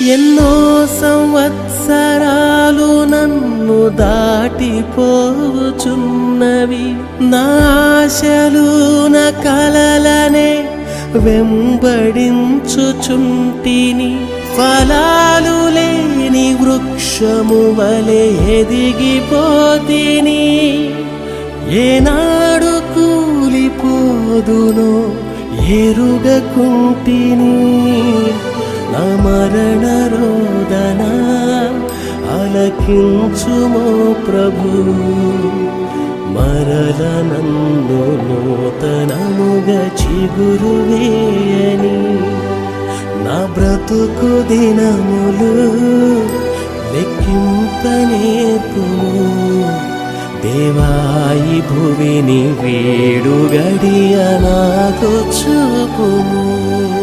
ఎన్నో సంవత్సరాలు నన్ను దాటిపోచున్నవి. నా ఆశలు నా కలలనే వెంబడించుచుంటిని. ఫలాలు లేని వృక్షము వలె ఎదిగిపోతిని. ఏనాడు కూలిపోదును ఎరుగకుంటిని. నా అలకించుమో ప్రభు. మరల నన్ను నూతనముగా చిగురువేయని నా బ్రతుకు దినములు లెక్కింపనేర్పుము. దేవాయి భువిని వేడు గడియ నాకు చూపుము.